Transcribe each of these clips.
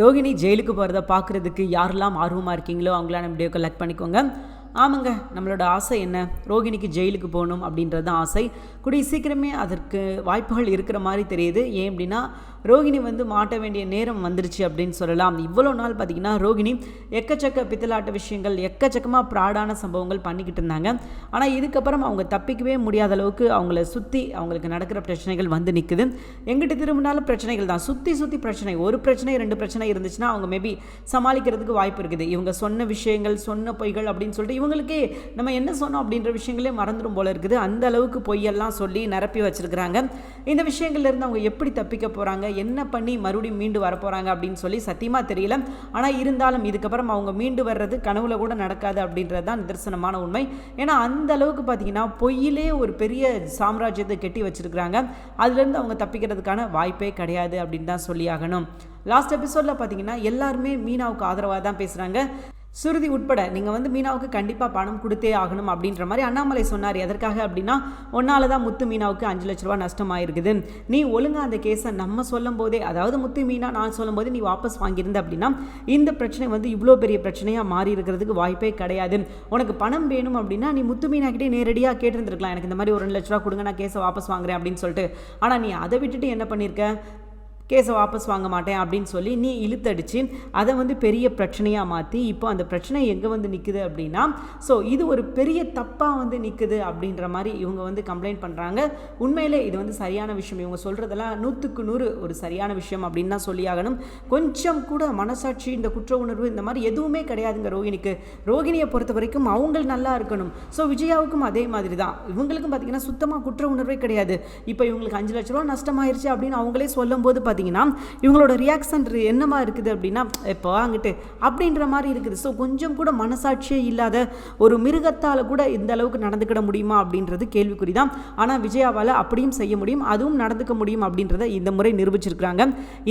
ரோகிணி ஜெயிலுக்கு போகிறத பார்க்குறதுக்கு யாரெல்லாம் ஆர்வமாக இருக்கீங்களோ அவங்களாம் நம்ம வீடியோ கலெக்ட் பண்ணிக்கோங்க. ஆமாங்க நம்மளோட ஆசை என்ன? ரோகிணிக்கு ஜெயிலுக்கு போகணும் அப்படின்றது தான் ஆசை. கூடிய சீக்கிரமே அதற்கு வாய்ப்புகள் இருக்கிற மாதிரி தெரியுது. ஏன் அப்படின்னா ரோகிணி வந்து மாட்ட வேண்டிய நேரம் வந்துருச்சு அப்படின்னு சொல்லலாம். இவ்வளோ நாள் பார்த்திங்கன்னா ரோகிணி எக்கச்சக்க பித்தலாட்ட விஷயங்கள் எக்கச்சக்கமாக ப்ராடான சம்பவங்கள் பண்ணிக்கிட்டு இருந்தாங்க. ஆனால் இதுக்கப்புறம் அவங்க தப்பிக்கவே முடியாத அளவுக்கு அவங்கள சுற்றி அவங்களுக்கு நடக்கிற பிரச்சனைகள் வந்து நிற்குது எங்கிட்ட திரும்பினாலும் பிரச்சனைகள் தான். சுற்றி சுற்றி பிரச்சனை. ஒரு பிரச்சனை ரெண்டு பிரச்சனை இருந்துச்சுன்னா அவங்க மேபி சமாளிக்கிறதுக்கு வாய்ப்பு இருக்குது. இவங்க சொன்ன விஷயங்கள் சொன்ன பொய்கள் அப்படின்னு சொல்லிட்டு இவங்களுக்கே நம்ம என்ன சொன்னோம் அப்படின்ற விஷயங்களே மறந்துடும் போல இருக்குது. அந்த அளவுக்கு பொய்யெல்லாம் சொல்லி நிரப்பி வச்சிருக்கிறாங்க. இந்த விஷயங்கள்லேருந்து அவங்க எப்படி தப்பிக்க போகிறாங்க என்ன பண்ணி மறுபடியும் மீண்டு வரப்போகிறாங்க அப்படின்னு சொல்லி சத்தியமாக தெரியல. ஆனால் இருந்தாலும் இதுக்கப்புறம் அவங்க மீண்டு வர்றது கனவுல கூட நடக்காது அப்படின்றது தான் நிதர்சனமான உண்மை. ஏன்னா அந்த அளவுக்கு பார்த்தீங்கன்னா பொய்யிலே ஒரு பெரிய சாம்ராஜ்யத்தை கெட்டி வச்சிருக்கிறாங்க. அதுலேருந்து அவங்க தப்பிக்கிறதுக்கான வாய்ப்பே கிடையாது அப்படின்னு தான் சொல்லி ஆகணும். லாஸ்ட் எபிசோடில் பார்த்தீங்கன்னா எல்லாருமே மீனாவுக்கு ஆதரவாக தான் பேசுகிறாங்க சுருதி உட்பட நீங்கள் வந்து மீனாவுக்கு கண்டிப்பாக பணம் கொடுத்தே ஆகணும் அப்படின்ற மாதிரி அண்ணாமலை சொன்னார். எதற்காக அப்படின்னா ஒன்னால் தான் முத்து மீனாவுக்கு அஞ்சு லட்ச ரூபா நஷ்டமாயிருக்குது. நீ ஒழுங்காக அந்த கேஸை நம்ம சொல்லும் போதே அதாவது முத்து மீனா நான் சொல்லும் போது நீ வாபஸ் வாங்கியிருந்த அப்படின்னா இந்த பிரச்சனை வந்து இவ்வளோ பெரிய பிரச்சனையாக மாறி இருக்கிறதுக்கு வாய்ப்பே கிடையாது. உனக்கு பணம் வேணும் அப்படின்னா நீ முத்து மீனாக்கிட்டே நேரடியாக கேட்டிருந்துருக்கலாம். எனக்கு இந்த மாதிரி ஒரு ரெண்டு லட்ச ரூபா கொடுங்க நான் கேஸை வாபஸ் வாங்குறேன் அப்படின்னு சொல்லிட்டு. ஆனால் நீ அதை விட்டுட்டு என்ன பண்ணியிருக்க? கேஸை வாபஸ் வாங்க மாட்டேன் அப்படின்னு சொல்லி நீ இழுத்தடிச்சு அதை வந்து பெரிய பிரச்சனையாக மாற்றி இப்போ அந்த பிரச்சனை எங்கே வந்து நிற்குது அப்படின்னா ஸோ இது ஒரு பெரிய தப்பாக வந்து நிற்குது அப்படின்ற மாதிரி இவங்க வந்து கம்ப்ளைண்ட் பண்ணுறாங்க உண்மையிலே இது வந்து சரியான விஷயம். இவங்க சொல்கிறதெல்லாம் நூற்றுக்கு நூறு ஒரு சரியான விஷயம் அப்படின்னு தான் சொல்லியாகணும் கொஞ்சம் கூட மனசாட்சி இந்த குற்ற உணர்வு இந்த மாதிரி எதுவுமே கிடையாதுங்க ரோகிணிக்கு ரோகிணியை பொறுத்த வரைக்கும் அவங்க நல்லா இருக்கணும். ஸோ விஜயாவுக்கும் அதே மாதிரி தான். இவங்களுக்கும் பார்த்தீங்கன்னா சுத்தமாக குற்ற உணர்வே கிடையாது. இப்போ இவங்களுக்கு அஞ்சு லட்ச ரூபா நஷ்டமாயிருச்சு அப்படின்னு அவங்களே சொல்லும்போது பார்த்தீங்கன்னா பார்த்தீங்கன்னா இவங்களோட ரியாக்ஷன் என்னமா இருக்குது அப்படின்னா இப்போ வாங்கிட்டு அப்படின்ற மாதிரி இருக்குது. ஸோ கொஞ்சம் கூட மனசாட்சியே இல்லாத ஒரு மிருகத்தால் கூட இந்த அளவுக்கு நடந்துக்கிட முடியுமா அப்படின்றது கேள்விக்குறி தான். ஆனால் விஜயாவால் அப்படியும் செய்ய முடியும் அதுவும் நடந்துக்க முடியும் அப்படின்றத இந்த முறை நிரூபிச்சிருக்கிறாங்க.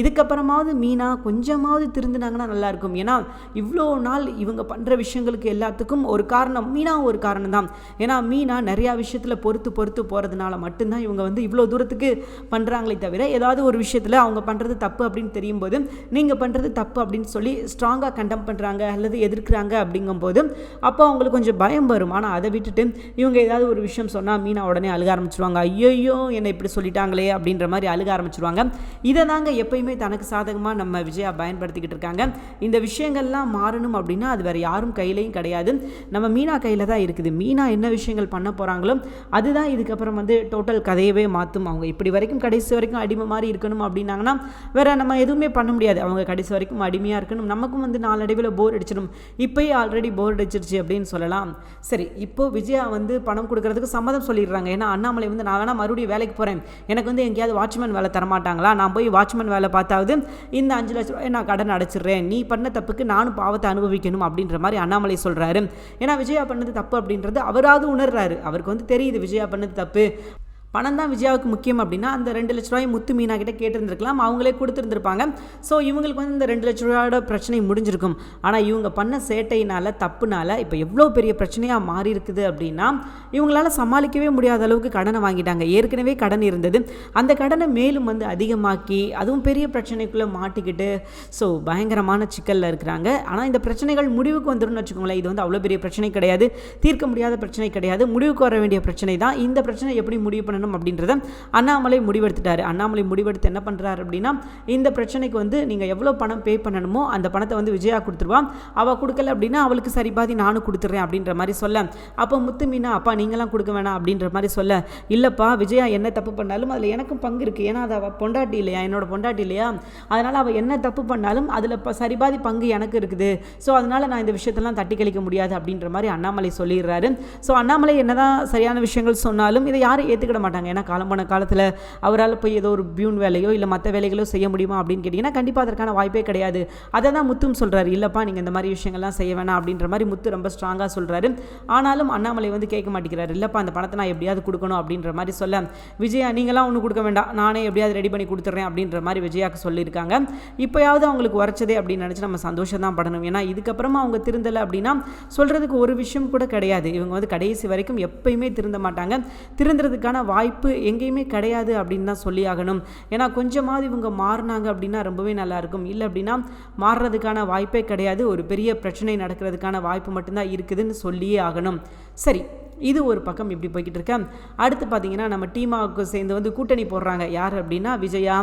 இதுக்கப்புறமாவது மீனா கொஞ்சமாவது திருந்தினாங்கன்னா நல்லாயிருக்கும் ஏன்னா இவ்வளோ நாள் இவங்க பண்ணுற விஷயங்களுக்கு எல்லாத்துக்கும் ஒரு காரணம் மீனா ஒரு காரணம் தான். ஏன்னா மீனா நிறையா விஷயத்தில் பொறுத்து பொறுத்து போகிறதுனால மட்டும்தான் இவங்க வந்து இவ்வளோ தூரத்துக்கு பண்ணுறாங்களே தவிர ஏதாவது ஒரு விஷயத்தில் அவங்க பண்ணுறது தப்பு அப்படின்னு தெரியும் போது நீங்கள் பண்ணுறது தப்பு அப்படின்னு சொல்லி ஸ்ட்ராங்காக கண்டம் பண்ணுறாங்க அல்லது எதிர்க்கிறாங்க அப்படிங்கும்போது அப்போ அவங்களுக்கு கொஞ்சம் பயம் வரும். ஆனால் அதை விட்டுட்டு இவங்க ஏதாவது ஒரு விஷயம் சொன்னால் மீனா உடனே அழுக ஆரம்பிச்சிருவாங்க. ஐயோ என்னை இப்படி சொல்லிட்டாங்களே அப்படின்ற மாதிரி அழுக ஆரம்பிச்சிருவாங்க. இதை தாங்க எப்பயுமே தனக்கு சாதகமாக நம்ம விஜயா பயன்படுத்திக்கிட்டு இருக்காங்க. இந்த விஷயங்கள்லாம் மாறணும் அப்படின்னா அது வேறு யாரும் கையிலையும் கிடையாது. நம்ம மீனா கையில் தான் இருக்குது. மீனா என்ன விஷயங்கள் பண்ண போகிறாங்களோ அதுதான் இதுக்கப்புறம் வந்து டோட்டல் கதையவே மாற்றும் அவங்க இப்படி வரைக்கும் கடைசி வரைக்கும் அடிமை மாதிரி இருக்கணும் அப்படின்னாங்க அப்படின்னாங்கன்னா வேறு நம்ம எதுவுமே பண்ண முடியாது. அவங்க கடைசி வரைக்கும் அடிமையாக இருக்கணும். நமக்கும் வந்து நாளடைவில் போர் அடிச்சிடும். இப்போயே ஆல்ரெடி போர் அடிச்சிருச்சு அப்படின்னு சொல்லலாம். சரி இப்போ விஜயா வந்து பணம் கொடுக்கறதுக்கு சம்மதம் சொல்லிடுறாங்க. ஏன்னா அண்ணாமலை வந்து நான் வேணால் மறுபடியும் வேலைக்கு போகிறேன் எனக்கு வந்து எங்கேயாவது வாட்ச்மேன் வேலை தரமாட்டாங்களா? நான் போய் வாட்ச்மேன் வேலை பார்த்தாவது இந்த அஞ்சு லட்ச ரூபாய் நான் கடன் அடைச்சிடுறேன். நீ பண்ண தப்புக்கு நானும் பாவத்தை அனுபவிக்கணும் அப்படின்ற மாதிரி அண்ணாமலை சொல்கிறாரு ஏன்னா விஜயா பண்ணது தப்பு அப்படின்றது அவராவது உணர்றாரு. அவருக்கு வந்து தெரியுது விஜயா பண்ணது தப்பு. பணம் தான் விஜயாவுக்கு முக்கியம் அப்படின்னா அந்த ரெண்டு லட்ச ரூபாய் முத்து மீனா கிட்ட கேட்டிருந்திருக்கலாம். அவங்களே கொடுத்துருந்துருப்பாங்க. ஸோ இவங்களுக்கு வந்து இந்த ரெண்டு லட்ச ரூபாயோட பிரச்சனை முடிஞ்சிருக்கும். ஆனால் இவங்க பண்ண சேட்டையினால தப்புனால இப்போ எவ்வளோ பெரிய பிரச்சனையாக மாறி இருக்குது அப்படின்னா இவங்களால சமாளிக்கவே முடியாத அளவுக்கு கடனை வாங்கிட்டாங்க. ஏற்கனவே கடன் இருந்தது. அந்த கடனை மேலும் வந்து அதிகமாக்கி அதுவும் பெரிய பிரச்சனைக்குள்ளே மாட்டிக்கிட்டு ஸோ பயங்கரமான சிக்கலில் இருக்கிறாங்க. ஆனால் இந்த பிரச்சனைகள் முடிவுக்கு வந்துடும்னு வச்சுக்கோங்களேன். இது வந்து அவ்வளோ பெரிய பிரச்சனை கிடையாது. தீர்க்க முடியாத பிரச்சனை கிடையாது. முடிவுக்கு வர வேண்டிய பிரச்சனை தான். இந்த பிரச்சனை எப்படி முடிவு பண்ண பண்ணணும் அப்படின்றத அண்ணாமலை முடிவெடுத்துட்டாரு. அண்ணாமலை முடிவெடுத்து என்ன பண்ணுறாரு அப்படின்னா இந்த பிரச்சனைக்கு வந்து நீங்கள் எவ்வளோ பணம் பே பண்ணணுமோ அந்த பணத்தை வந்து விஜயா கொடுத்துருவான் அவள் கொடுக்கல அப்படின்னா அவளுக்கு சரி பாதி நானும் கொடுத்துட்றேன் அப்படின்ற மாதிரி சொல்ல. அப்போ முத்து மீனா அப்பா நீங்களாம் கொடுக்க வேணாம் அப்படின்ற மாதிரி சொல்ல. இல்லைப்பா விஜயா என்ன தப்பு பண்ணாலும் அதில் எனக்கும் பங்கு இருக்குது ஏன்னா அது அவள் பொண்டாட்டி இல்லையா? என்னோட பொண்டாட்டி இல்லையா? அதனால் அவள் என்ன தப்பு பண்ணாலும் அதில் இப்போ சரிபாதி பங்கு எனக்கு இருக்குது. ஸோ அதனால் நான் இந்த விஷயத்தெல்லாம் தட்டி கழிக்க முடியாது அப்படின்ற மாதிரி அண்ணாமலை சொல்லிடுறாரு. ஸோ அண்ணாமலை என்னதான் சரியான விஷயங்கள் சொன்னாலும் இதை யாரும் ஏற்றுக்கிட மாட்டாங்க. மாட்டாங்க. ஏன்னா காலம் போன காலத்தில் அவரால் போய் ஏதோ ஒரு பியூன் வேலையோ இல்லை மற்ற வேலைகளோ செய்ய முடியுமா அப்படின்னு கேட்டிங்கன்னா கண்டிப்பாக அதற்கான வாய்ப்பே கிடையாது. அதை தான் முத்தும் சொல்கிறாரு இல்லைப்பா நீங்கள் இந்த மாதிரி விஷயங்கள்லாம் செய்ய வேணாம் அப்படின்ற மாதிரி முத்து ரொம்ப ஸ்ட்ராங்காக சொல்கிறாரு ஆனாலும் அண்ணாமலை வந்து கேட்க மாட்டேங்கிறாரு. இல்லைப்பா அந்த பணத்தை நான் எப்படியாவது கொடுக்கணும் அப்படின்ற மாதிரி சொல்ல. விஜயா நீங்களாம் ஒன்றும் கொடுக்க வேண்டாம். நானே எப்படியாவது ரெடி பண்ணி கொடுத்துட்றேன் அப்படின்ற மாதிரி விஜயாவுக்கு சொல்லியிருக்காங்க. இப்போயாவது அவங்களுக்கு உரைச்சதே அப்படின்னு நினச்சி நம்ம சந்தோஷம் தான் படணும். ஏன்னா இதுக்கப்புறமா அவங்க திருந்தலை அப்படின்னா சொல்கிறதுக்கு ஒரு விஷயம் கூட கிடையாது. இவங்க வந்து கடைசி வரைக்கும் எப்பயுமே திருந்த மாட்டாங்க. திருந்துறதுக்கான வாய்ப்பு வாய்ப்பு எங்கேயுமே கிடையாது அப்படின்னு தான் சொல்லி ஆகணும். ஏன்னா கொஞ்சமாவது இவங்க மாறினாங்க அப்படின்னா ரொம்பவே நல்லாயிருக்கும் இல்லை அப்படின்னா மாறுறதுக்கான வாய்ப்பே கிடையாது. ஒரு பெரிய பிரச்சனை நடக்கிறதுக்கான வாய்ப்பு மட்டும்தான் இருக்குதுன்னு சொல்லியே ஆகணும். சரி இது ஒரு பக்கம் இப்படி போய்கிட்டு இருக்கேன் அடுத்து பார்த்தீங்கன்னா நம்ம டீமாவுக்கு சேர்ந்து வந்து கூட்டணி போடுறாங்க. யார் அப்படின்னா விஜயா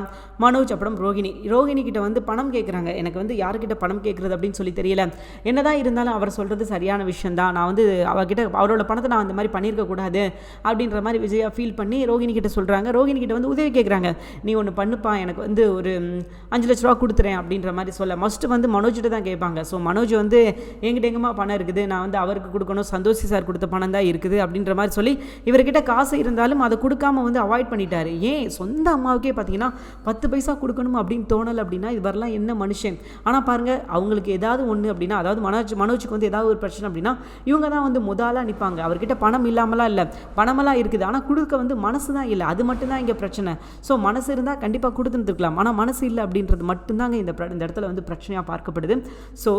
மனோஜ் அப்புறம் ரோஹிணி ரோஹிணி கிட்ட வந்து பணம் கேட்குறாங்க எனக்கு வந்து யார்கிட்ட பணம் கேட்குறது அப்படின்னு சொல்லி தெரியல. என்னதான் இருந்தாலும் அவர் சொல்கிறது சரியான விஷயம் தான் நான் வந்து அவகிட்ட அவரோட பணத்தை நான் அந்த மாதிரி பண்ணியிருக்க கூடாது அப்படின்ற மாதிரி விஜயா ஃபீல் பண்ணி ரோஹிணி கிட்ட சொல்கிறாங்க ரோஹிணி கிட்ட வந்து உதவி கேட்குறாங்க நீ ஒன்று பண்ணுப்பா. எனக்கு வந்து ஒரு அஞ்சு லட்ச ரூபா கொடுத்துறேன் அப்படின்ற மாதிரி சொல்ல. மஸ்ட்டு வந்து மனோஜ்கிட்ட தான் கேட்பாங்க. ஸோ மனோஜ் வந்து எங்கிட்ட எங்கம்மா பணம் இருக்குது. நான் வந்து அவருக்கு கொடுக்கணும். சந்தோஷி சார் கொடுத்த பணம் தான் இருக்குது. அப்படின்ற மாதிரி சொல்லி இவர்கிட்ட காசு இருந்தாலும் அதை கொடுக்காம வந்து அவாய்ட் பண்ணிட்டாரு. ஏன்? சொந்த அம்மாவுக்கே பார்த்தீங்கன்னா பத்து பைசா கொடுக்கணும் அப்படின்னு தோணலை அப்படின்னா இவரெல்லாம் என்ன மனுஷன்? ஆனால் பாருங்க அவங்களுக்கு ஏதாவது ஒன்று அப்படின்னா அதாவது மனோஜ் மனோஜுக்கு வந்து ஏதாவது ஒரு பிரச்சனை அப்படின்னா இவங்க தான் வந்து முதலாக நிற்பாங்க அவர்கிட்ட பணம் இல்லாமலாம் இல்லை. பணமெல்லாம் இருக்குது. ஆனால் கொடுக்க வந்து மனசு தான் இல்லை. அது மட்டும்தான் இங்கே பிரச்சனை. ஸோ மனசு இருந்தால் கண்டிப்பாக கொடுத்துருந்துருக்கலாம். ஆனால் மனசு இல்லை அப்படின்றது மட்டும்தாங்க இந்த இந்த இடத்துல வந்து பிரச்சனையாக பார்க்கப்படுது. ஸோ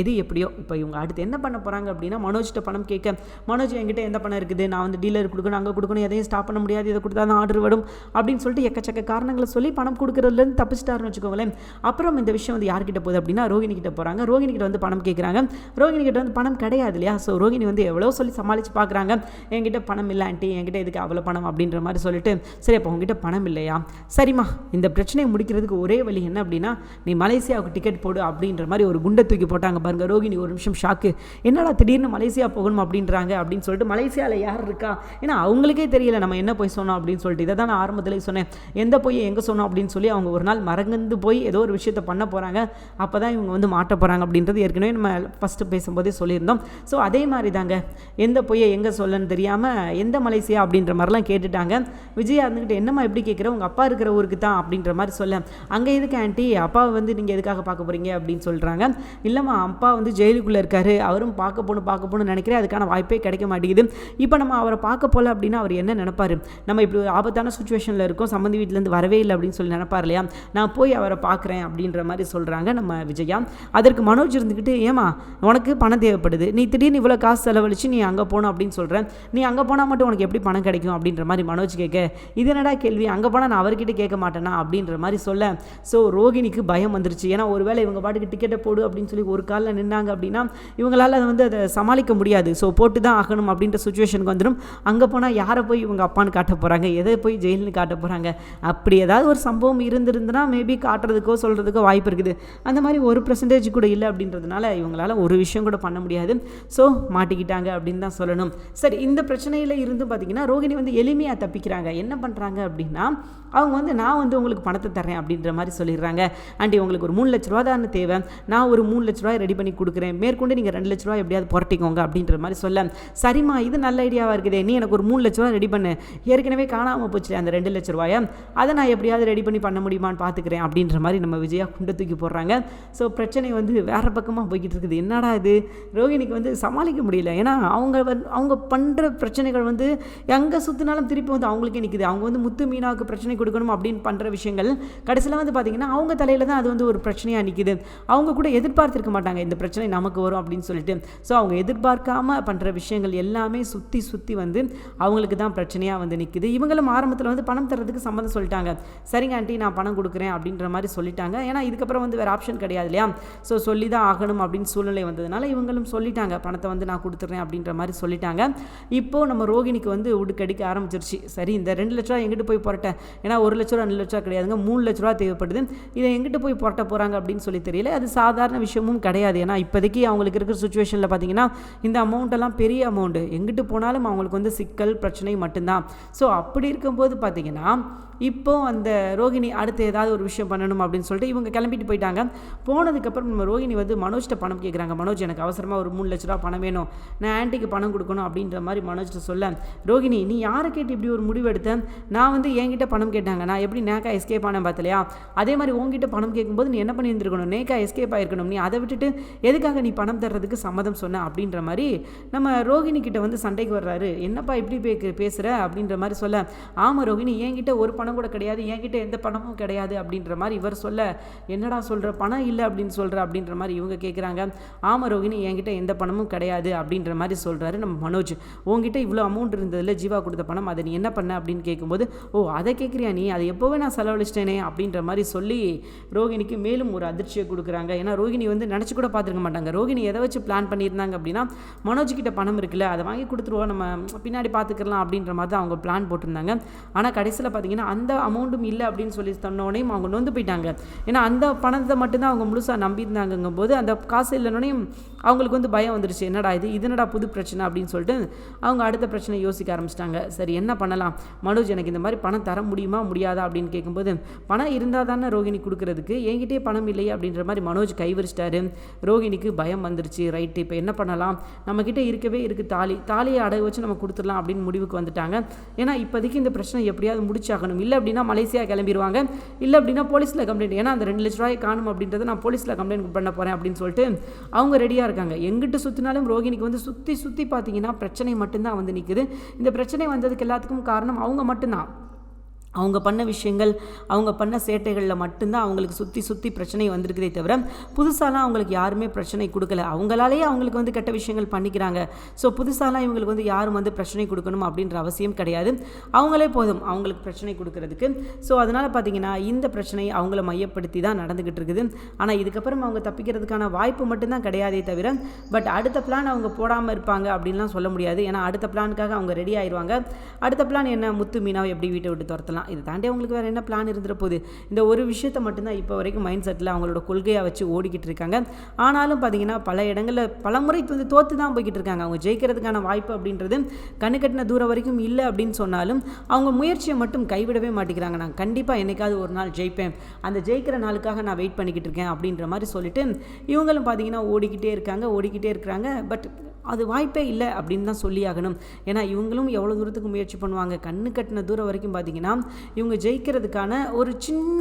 எது எப்படியோ இப்போ இவங்க அடுத்து என்ன பண்ண போகிறாங்க அப்படின்னா மனோஜ்கிட்ட பணம் கேட்க மனோஜ் என்கிட்ட எந்த பணம் இருக்குது? நான் வந்து டீலர் கொடுக்கணும் அங்கே கொடுக்கணும் எதையும் ஸ்டாப் பண்ண முடியாது இதை கொடுத்தா தான் ஆர்டர் வரும் அப்படின்னு சொல்லிட்டு எக்கச்சக்க காரணங்களை சொல்லி பணம் கொடுக்குறதுலேருந்து தப்பிச்சிட்டாருன்னு வச்சுக்கோங்களேன். அப்புறம் இந்த விஷயம் வந்து யார்கிட்ட போகுது அப்படின்னா ரோகிணி கிட்ட போகிறாங்க ரோகிணி கிட்ட வந்து பணம் கேட்குறாங்க ரோகிணி கிட்ட வந்து பணம் கிடையாது இல்லையா? ஸோ ரோகிணி வந்து எவ்வளோ சொல்லி சமாளித்து பார்க்குறாங்க என்கிட்ட பணம் இல்லை ஆண்டி என்கிட்ட இதுக்கு அவ்வளோ பணம் அப்படின்ற மாதிரி சொல்லிட்டு சரி அப்போ உங்ககிட்ட பணம் இல்லையா? சரிம்மா இந்த பிரச்சனையை முடிக்கிறதுக்கு ஒரே வழி என்ன அப்படின்னா நீ மலேசியாவுக்கு டிக்கெட் போடு அப்படின்ற மாதிரி ஒரு குண்டை தூக்கி போட்டாங்க பாருங்க. ரோகிணி ஒரு நிமிஷம் ஷாக்கு என்னடா திடீர்னு மலேசியா போகணும் அப்படின்றாங்க அப்படின்னு சொல்லிட்டு மலேசியாவில் யார் இருக்கா? ஏன்னா அவங்களுக்கே தெரியல நம்ம என்ன போய் சொன்னோம் அப்படின்னு சொல்லிட்டு. இதை தான் நான் ஆரம்பத்திலே சொன்னேன். எந்த போய் எங்கே சொன்னோம் அப்படின்னு சொல்லி அவங்க ஒரு நாள் மறங்கந்து போய் ஏதோ ஒரு விஷயத்தை பண்ண போகிறாங்க அப்போ தான் இவங்க வந்து மாட்ட போகிறாங்க அப்படின்றது ஏற்கனவே நம்ம ஃபஸ்ட்டு பேசும்போதே சொல்லியிருந்தோம். ஸோ அதே மாதிரி தாங்க. எந்த பொய்யை எங்கே சொல்லன்னு தெரியாமல் எந்த மலேசியா அப்படின்ற மாதிரிலாம் கேட்டுட்டாங்க. விஜயா இருந்துக்கிட்டு என்னம்மா எப்படி கேட்குற உங்கள் அப்பா இருக்கிற ஊருக்கு தான் அப்படின்ற மாதிரி சொல்ல. அங்கே எதுக்கு ஆண்டி? அப்பாவை வந்து நீங்கள் எதுக்காக பார்க்க போகிறீங்க அப்படின்னு சொல்கிறாங்க இல்லைம்மா அப்பா வந்து ஜெயிலுக்குள்ளே இருக்காரு. அவரும் பார்க்க போகணும் பார்க்க போகணும்னு நினைக்கிறேன். அதுக்கான வாய்ப்பே கிடைக்க மாட்டேங்குது. இப்போ நம்ம அவரை பார்க்க போகல அப்படின்னா அவர் என்ன நினப்பார்? நம்ம இப்படி ஒரு ஆபத்தான சுச்சுவேஷனில் இருக்கோம் சம்மந்தி வீட்டிலேருந்து வரவே இல்லை அப்படின்னு சொல்லி நினைப்பார் இல்லையா? நான் போய் அவரை பார்க்குறேன் அப்படின்ற மாதிரி சொல்கிறாங்க நம்ம விஜயா. அதற்கு மனோஜ் இருந்துக்கிட்டு ஏமா உனக்கு பணம் தேவைப்படுது. நீ திடீர்னு இவ்வளோ காசு செலவழித்து நீ அங்கே போகணும் அப்படின்னு சொல்கிறேன் நீ அங்கே போனால் மட்டும் உனக்கு எப்படி பணம் கிடைக்கும்? அப்படின்ற மாதிரி மனோஜ் கேட்க இது என்னடா கேள்வி? அங்கே போனால் நான் அவர்கிட்ட கேட்க மாட்டேனா? அப்படின்ற மாதிரி சொல்ல ஸோ ரோகிணிக்கு பயம் வந்துருச்சு. ஏன்னா ஒருவேளை இவங்க பாட்டுக்கு டிக்கெட்டை போடு அப்படின்னு சொல்லி ஒரு காலில் நின்னாங்க அப்படின்னா இவங்களால அதை வந்து அதை சமாளிக்க முடியாது. ஸோ போட்டு தான் ஆகணும் அப்படின்ற சுச்சுவேஷனுக்கு வந்துடும் அங்கே போனால் யாரை போய் இவங்க அப்பான்னு காட்ட போகிறாங்க எதை போய் ஜெயிலில் காட்ட போகிறாங்க அப்படி ஏதாவது ஒரு சம்பவம் இருந்திருந்துன்னா மேபி காட்டுறதுக்கோ சொல்கிறதுக்கோ வாய்ப்பு இருக்குது. அந்த மாதிரி ஒரு பர்சன்டேஜ் கூட இல்லை அப்படின்றதுனால இவங்களால ஒரு விஷயம் கூட பண்ண முடியாது. ஸோ மாட்டிக்கிட்டாங்க அப்படின்னு தான் சொல்லணும். சரி இந்த பிரச்சனையில் இருந்து பார்த்தீங்கன்னா ரோகிணி வந்து எளிமையாக தப்பிக்கிறாங்க. என்ன பண்ணுறாங்க அப்படின்னா அவங்க வந்து நான் வந்து உங்களுக்கு பணத்தை தரேன் அப்படின்ற மாதிரி சொல்லிடுறாங்க. ஆண்டி உங்களுக்கு ஒரு மூணு லட்ச ரூபா தானே தேவை. நான் ஒரு மூணு லட்ச ரூபாய் ரெடி பண்ணி கொடுக்குறேன். மேற்கொண்டு நீங்கள் ரெண்டு லட்ச ரூபா எப்படியாவது புரட்டிக்கோங்க அப்படின்ற மாதிரி சொல்ல. சரிம்மா இது நல்ல ஐடியாவாக இருக்குதே. நீ எனக்கு ஒரு மூணு லட்ச ரூபா ரெடி பண்ணு. ஏற்கனவே காணாமல் போச்சு அந்த ரெண்டு லட்ச ரூபாயை. அதை நான் எப்படியாவது ரெடி பண்ணி பண்ண முடியுமான்னு பார்த்துக்கிறேன் அப்படின்ற மாதிரி நம்ம விஜயா குண்டை தூக்கி போடுறாங்க. ஸோ பிரச்சனை வந்து வேறு பக்கமாக போய்கிட்டு இருக்குது. என்னடா இது? ரோஹிணிக்கு வந்து சமாளிக்க முடியல. ஏன்னா அவங்க வந்து அவங்க பண்ணுற பிரச்சனைகள் வந்து எங்கே சுற்றினாலும் திருப்பி வந்து அவங்களுக்கே நிற்குது அவங்க வந்து முத்து மீனாவுக்கு பிரச்சனை கொடுக்கணும் அப்படின்னு பண்ணுற விஷயங்கள் கடைசியில் வந்து பார்த்திங்கன்னா அவங்க தலையில் தான் அது வந்து ஒரு பிரச்சனையாக நிற்கிது அவங்க கூட எதிர்பார்த்திருக்க மாட்டாங்க இந்த பிரச்சனை நமக்கு வரும் அப்படின்னு சொல்லிட்டு. ஸோ அவங்க எதிர்பார்க்காம பண்ணுற விஷயங்கள் எல்லாமே சுற்றி சுற்றி வந்து அவங்களுக்கு தான் பிரச்சனையாக வந்து நிற்கிது இவங்களும் ஆரம்பத்தில் வந்து பணம் தரதுக்கு சம்மந்தம் சொல்லிட்டாங்க. சரிங்க ஆண்டி நான் பணம் கொடுக்குறேன் அப்படின்ற மாதிரி சொல்லிட்டாங்க. ஏன்னா இதுக்கப்புறம் வந்து வேறு ஆப்ஷன் கிடையாது இல்லையா? ஸோ சொல்லி தான் ஆகணும் அப்படின்னு சூழ்நிலை வந்ததுனால இவங்களும் சொல்லிட்டாங்க. பணத்தை வந்து நான் கொடுத்துட்றேன் அப்படின்ற மாதிரி சொல்லிட்டாங்க. இப்போது நம்ம ரோகிணிக்கு வந்து உடுக்கடிக்க ஆரம்பிச்சிருச்சு. சரி இந்த ரெண்டு லட்ச ரூபா எங்கிட்டு போய் புரட்டேன் ஏன்னா ஒரு லட்ச ரூபா ரெண்டு லட்ச ரூபா கிடையாதுங்க. மூணு லட்ச ரூபா தேவைப்படுது. இதை எங்கிட்டு போய் புரட்ட போகிறாங்க அப்படின்னு சொல்லி தெரியல. அது சாதாரண விஷயமும் கிடையாது. ஏன்னா இப்போதைக்கு அவங்களுக்கு இருக்கிற சுச்சுவேஷனில் பார்த்தீங்கன்னா இந்த அமௌண்ட்டெல்லாம் பெரிய அமௌண்ட்டு எங்கிட்டு போனாலும் அவங்களுக்கு வந்து சிக்கல் பிரச்சனை மட்டும்தான். ஸோ அப்படி இருக்கும்போது பார்த்தீங்கன்னா இப்போ அந்த ரோகிணி அடுத்து ஏதாவது ஒரு விஷயம் பண்ணணும் அப்படின்னு சொல்லிட்டு இவங்க கிளம்பிட்டு போயிட்டாங்க. போனதுக்கப்புறம் நம்ம ரோகிணி வந்து மனோஜ்கிட்ட பணம் கேட்குறாங்க மனோஜ் எனக்கு அவசரமாக ஒரு மூணு லட்ச ரூபா பணம் வேணும். நான் ஆன்ட்டிக்கு பணம் கொடுக்கணும் அப்படின்ற மாதிரி மனோஜ்கிட்ட சொல்ல ரோகிணி நீ யாரை கேட்டு இப்படி ஒரு முடிவு எடுத்தேன் நான் வந்து என்கிட்ட பணம் கேட்டாங்க. நான் எப்படி நேக்கா எஸ்கேப் ஆனேன் பார்த்தலையா அதே மாதிரி உங்ககிட்ட பணம் கேட்கும்போது நீ என்ன பண்ணியிருந்துருக்கணும்? நேக்கா எஸ்கேப் ஆயிருக்கணும். நீ அதை விட்டுட்டு எதுக்காக நீ பணம் தர்றதுக்கு சம்மதம் சொன்ன? அப்படின்ற மாதிரி நம்ம ரோகிணி கிட்ட வந்து சண்டைக்கு வர்றாரு. என்னப்பா இப்படி பே பேசுகிற அப்படின்ற மாதிரி சொல்ல ஆமாம் ரோகிணி என்கிட்ட ஒரு பணம் பணம் கூட கிடையாது என்கிட்ட எந்த பணமும் கிடையாது அப்படின்ற மாதிரி இவர் சொல்ல என்னடா சொல்கிற பணம் இல்லை அப்படின்னு சொல்கிற அப்படின்ற மாதிரி இவங்க கேட்குறாங்க ஆமாம் ரோகிணி என்கிட்ட எந்த பணமும் கிடையாது அப்படின்ற மாதிரி சொல்கிறாரு நம்ம மனோஜ். உங்ககிட்ட இவ்வளோ அமௌண்ட் இருந்ததில் ஜீவா கொடுத்த பணம் அதை நீ என்ன பண்ண? அப்படின்னு கேட்கும்போது ஓ அதை கேட்குறியா நீ? அதை எப்போவே நான் செலவழிச்சிட்டேனே அப்படின்ற மாதிரி சொல்லி ரோகிணிக்கு மேலும் ஒரு அதிர்ச்சியை கொடுக்குறாங்க. ஏன்னா ரோகிணி வந்து நினச்சி கூட பார்த்துருக்க மாட்டாங்க. ரோகிணி எதை வச்சு பிளான் பண்ணியிருந்தாங்க அப்படின்னா மனோஜ் கிட்ட பணம் இருக்குல்ல அதை வாங்கி கொடுத்துருவோம் நம்ம பின்னாடி பார்த்துக்கலாம் அப்படின்ற மாதிரி தான் அவங்க பிளான் போட்டிருந்தாங்க. ஆனால் கடைசியில் பார்த்தீங்கன்னா அந்த அமௌண்ட்டும் இல்லை அப்படின்னு சொல்லி சொன்னோடனே அவங்க நொந்து போயிட்டாங்க. ஏன்னா அந்த பணத்தை மட்டும்தான் அவங்க முழுசாக நம்பியிருந்தாங்கங்கும் போது அந்த காசு இல்லைனோடனே அவங்களுக்கு வந்து பயம் வந்துருச்சு. என்னடா இது? இது என்னடா புது பிரச்சனை அப்படின்னு சொல்லிட்டு அவங்க அடுத்த பிரச்சனை யோசிக்க ஆரம்பிச்சிட்டாங்க. சரி என்ன பண்ணலாம்? மனோஜ் எனக்கு இந்த மாதிரி பணம் தர முடியுமா? முடியாதா? அப்படின்னு கேட்கும்போது பணம் இருந்தால் தானே ரோகிணி கொடுக்குறதுக்கு? என்கிட்டே பணம் இல்லையே? அப்படின்ற மாதிரி மனோஜ் கைவிரிச்சிட்டாரு. ரோகிணிக்கு பயம் வந்துருச்சு. ரைட்டு இப்போ என்ன பண்ணலாம்? நம்மக்கிட்ட இருக்கவே இருக்குது தாலி. தாலியை அடகு வச்சு நம்ம கொடுத்துடலாம் அப்படின்னு முடிவுக்கு வந்துட்டாங்க. ஏன்னா இப்போதைக்கு இந்த பிரச்சனை எப்படியாவது முடிச்சாகணும். இல்லை அப்படின்னா மலேசியா கிளம்பிடுவாங்க இல்லை அப்படின்னா போலீஸில் கம்ப்ளைண்ட் ஏன்னா அந்த ரெண்டு லட்ச ரூபாய் காணும் அப்படின்றத நான் போலீஸில் கம்ப்ளைண்ட் பண்ண போகிறேன் அப்படின்னு சொல்லிட்டு அவங்க ரெடியாக இருக்காங்க. எங்கிட்ட சுற்றினாலும் ரோகிணிக்கு வந்து சுற்றி சுற்றி பார்த்தீங்கன்னா பிரச்சனை மட்டும்தான் வந்து நிற்குது இந்த பிரச்சனை வந்ததுக்கு எல்லாத்துக்கும் காரணம் அவங்க மட்டும்தான். அவங்க பண்ண விஷயங்கள் அவங்க பண்ண சேட்டைகளில் மட்டும்தான் அவங்களுக்கு சுற்றி சுற்றி பிரச்சனை வந்திருக்குதே தவிர புதுசாலாம் அவங்களுக்கு யாருமே பிரச்சனை கொடுக்கல. அவங்களாலேயே அவங்களுக்கு வந்து கெட்ட விஷயங்கள் பண்ணிக்கிறாங்க. ஸோ புதுசாலாம் இவங்களுக்கு வந்து யாரும் வந்து பிரச்சனை கொடுக்கணும் அப்படின்ற அவசியம் கிடையாது. அவங்களே போதும் அவங்களுக்கு பிரச்சனை கொடுக்கறதுக்கு. ஸோ அதனால் பார்த்தீங்கன்னா இந்த பிரச்சனை அவங்கள மையப்படுத்தி தான் நடந்துக்கிட்டு இருக்குது. ஆனால் இதுக்கப்புறம் அவங்க தப்பிக்கிறதுக்கான வாய்ப்பு மட்டும்தான் கிடையாதே தவிர பட் அடுத்த பிளான் அவங்க போடாமல் இருப்பாங்க அப்படின்லாம் சொல்ல முடியாது. ஏன்னா அடுத்த பிளானுக்காக அவங்க ரெடி ஆயிடுவாங்க அடுத்த பிளான் என்ன? முத்து மீனாவை எப்படி வீட்டை விட்டு துரத்தலாம்? இதை தாண்டி அவங்களுக்கு வேறு என்ன பிளான் இருந்துட போகுது? இந்த ஒரு விஷயத்தை மட்டும்தான் இப்போ வரைக்கும் மைண்ட் செட்டில் அவங்களோட கொள்கையாக வச்சு ஓடிக்கிட்டு இருக்காங்க. ஆனாலும் பார்த்தீங்கன்னா பல இடங்களில் பல முறை வந்து தோற்று தான் போய்கிட்டு இருக்காங்க. அவங்க ஜெயிக்கிறதுக்கான வாய்ப்பு அப்படின்றது கண்ணு கட்டின தூரம் வரைக்கும் இல்லை அப்படின்னு சொன்னாலும் அவங்க முயற்சியை மட்டும் கைவிடவே மாட்டேங்கிறாங்க. நான் கண்டிப்பாக என்னைக்காவது ஒரு நாள் ஜெயிப்பேன். அந்த ஜெயிக்கிற நாளுக்காக நான் வெயிட் பண்ணிக்கிட்டு இருக்கேன் அப்படின்ற மாதிரி சொல்லிட்டு இவங்களும் பார்த்தீங்கன்னா ஓடிக்கிட்டே இருக்காங்க ஓடிக்கிட்டே இருக்கிறாங்க. பட் அது வாய்ப்பே இல்லை அப்படின்னு தான் சொல்லி ஆகணும் ஏன்னா இவங்களும் எவ்வளோ தூரத்துக்கு முயற்சி பண்ணுவாங்க? கண்ணு கட்டின தூரம் வரைக்கும் பார்த்தீங்கன்னா இவங்க ஜெயிக்கிறதுக்கான ஒரு சின்ன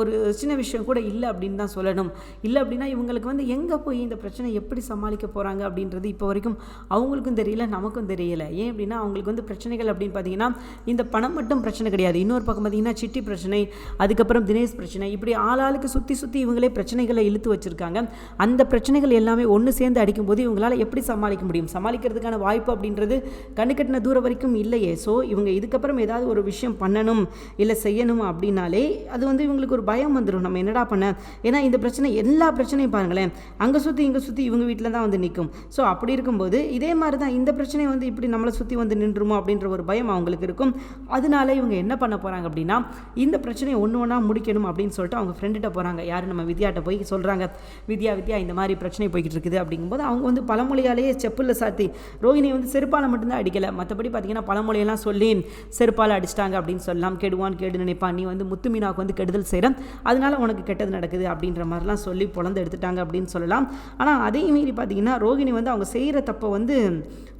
ஒரு சின்ன விஷயம் கூட இல்லை அப்படின்னு தான் சொல்லணும். இல்லை அப்படின்னா இவங்களுக்கு வந்து எங்கே போய் இந்த பிரச்சனை எப்படி சமாளிக்க போகிறாங்க அப்படின்றது இப்போ வரைக்கும் அவங்களுக்கும் தெரியல நமக்கும் தெரியல. ஏன் அப்படின்னா அவங்களுக்கு வந்து பிரச்சனைகள் அப்படின்னு பார்த்தீங்கன்னா இந்த பணம் மட்டும் பிரச்சனை கிடையாது. இன்னொரு பக்கம் பார்த்தீங்கன்னா சிட்டி பிரச்சனை அதுக்கப்புறம் தினேஷ் பிரச்சனை இப்படி ஆளாளுக்கு சுற்றி சுற்றி இவங்களே பிரச்சனைகளை இழுத்து வச்சுருக்காங்க. அந்த பிரச்சனைகள் எல்லாமே ஒன்று சேர்ந்து அடிக்கும்போது இவங்களால் எப்படி சமாளிக்க முடியும்? சமாளிக்கிறதுக்கான வாய்ப்பு அப்படின்றது கண்ணுக்கட்டின தூரம் வரைக்கும் இல்லையே. ஸோ இவங்க இதுக்கப்புறம் ஏதாவது ஒரு விஷயம் பண்ணணும் இல்லை செய்யணும் அப்படின்னாலே அது வந்து இவங்களுக்கு ஒரு பயம் வந்துடும் நம்ம என்னடா பண்ண? ஏன்னா இந்த பிரச்சனை எல்லா பிரச்சனையும் பாருங்களேன். அங்கே சுற்றி இங்கே சுற்றி இவங்க வீட்டில் தான் வந்து நிற்கும் ஸோ அப்படி இருக்கும்போது இதே மாதிரி தான் இந்த பிரச்சனை வந்து இப்படி நம்மளை சுற்றி வந்து நின்றுமோ அப்படின்ற ஒரு பயம் அவங்களுக்கு இருக்கும். அதனால இவங்க என்ன பண்ண போகிறாங்க அப்படின்னா இந்த பிரச்சனையை ஒன்று ஒன்றா முடிக்கணும் அப்படின்னு சொல்லிட்டு அவங்க ஃப்ரெண்டுகிட்ட போகிறாங்க யார்? நம்ம வித்யாட்ட போய் சொல்கிறாங்க வித்யா வித்யா இந்த மாதிரி பிரச்சனை போய்கிட்டு இருக்குது அப்படிங்கும்போது அவங்க வந்து பழமொழியாலேயே செப்பில் சாத்தி ரோஹிணி வந்து செருப்பால் மட்டும்தான் அடிக்கலை. மற்றபடி பார்த்தீங்கன்னா பழமொழியெல்லாம் சொல்லி செருப்பால் அடிச்சிட்டாங்க அப்படின்னு சொல்லலாம் கெடுவான் கேடு நினைப்பான். நீ வந்து முத்துமீனாவுக்கு வந்து கெடுதல் செய்கிற அதனால உனக்கு கெட்டது நடக்குது அப்படின்ற மாதிரிலாம் சொல்லி பொழந்து எடுத்துட்டாங்க அப்படின்னு சொல்லலாம். ஆனால் அதே மீறி பார்த்தீங்கன்னா ரோகிணி வந்து அவங்க செய்கிற தப்பை வந்து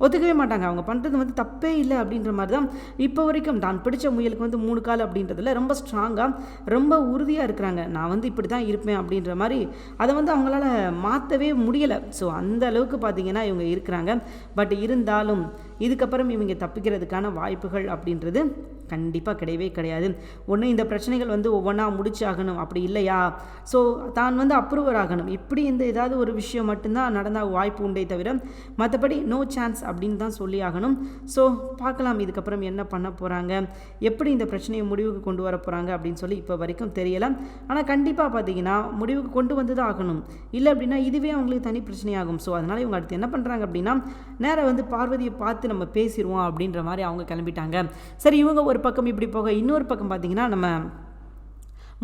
ஒத்துக்கவே மாட்டாங்க. அவங்க பண்ணுறது வந்து தப்பே இல்லை அப்படின்ற மாதிரி தான் இப்போ வரைக்கும் தான் பிடிச்ச முயலுக்கு வந்து மூணு கால் அப்படின்றதுல ரொம்ப ஸ்ட்ராங்காக ரொம்ப உறுதியாக இருக்கிறாங்க. நான் வந்து இப்படி தான் இருப்பேன் அப்படின்ற மாதிரி அதை வந்து அவங்களால மாற்றவே முடியலை. ஸோ அந்த அளவுக்கு பார்த்தீங்கன்னா இவங்க இருக்கிறாங்க. பட் இருந்தாலும் இதுக்கப்புறம் இவங்க தப்பிக்கிறதுக்கான வாய்ப்புகள் அப்படின்றது கண்டிப்பாக கிடையவே கிடையாது. ஒன்று இந்த பிரச்சனைகள் வந்து ஒவ்வொன்றா முடிச்சாகணும். அப்படி இல்லையா? ஸோ தான் வந்து அப்ரூவர் ஆகணும். இப்படி இந்த ஏதாவது ஒரு விஷயம் மட்டும்தான் நடந்தால் வாய்ப்பு உண்டே தவிர மற்றபடி நோ சான்ஸ் அப்படின்னு தான் சொல்லி ஆகணும். ஸோ பார்க்கலாம் இதுக்கப்புறம் என்ன பண்ண போகிறாங்க எப்படி இந்த பிரச்சனையை முடிவுக்கு கொண்டு வர போகிறாங்க அப்படின்னு சொல்லி இப்போ வரைக்கும் தெரியலை. ஆனால் கண்டிப்பாக பார்த்தீங்கன்னா முடிவுக்கு கொண்டு வந்து தான் ஆகணும். இல்லை அப்படின்னா இதுவே அவங்களுக்கு தனி பிரச்சனையாகும். ஸோ அதனால் இவங்க அடுத்து என்ன பண்ணுறாங்க அப்படின்னா நேராக வந்து பார்வதியை பார்த்து நம்ம பேசிடுவோம் அப்படின்ற மாதிரி அவங்க கிளம்பிட்டாங்க. சரி இவங்க ஒரு பக்கம் இப்படி போக இன்னொரு பக்கம் பார்த்தீங்கன்னா நம்ம